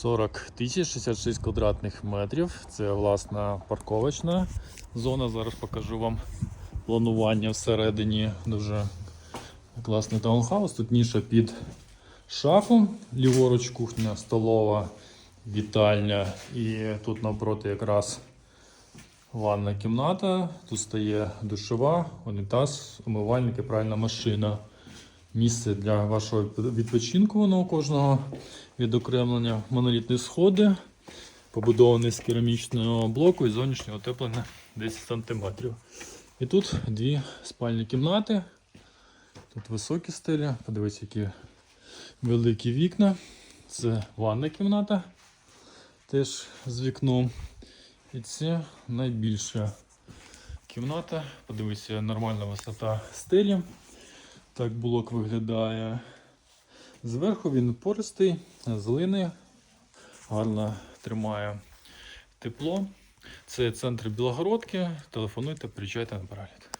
40 тисяч 66 квадратних метрів. Це власна парковочна зона. Зараз покажу вам планування всередині. Дуже класний таунхаус. Тут ніша під шафу, ліворуч кухня, столова, вітальня. І тут навпроти якраз ванна кімната. Тут стає душова, унітаз, умивальник і пральна машина. Місце для вашого відпочинку воно у кожного відокремлення. Монолітні сходи, побудований з керамічного блоку і зовнішнього отеплення 10 см. І тут дві спальні кімнати. Тут високі стелі, подивіться, які великі вікна. Це ванна кімната, теж з вікном. І це найбільша кімната. Подивіться, нормальна висота стелі. Так блок виглядає. Зверху він пористий, з глини, гарно тримає тепло. Це центр Білогородки. Телефонуйте, приїжджайте на перегляд.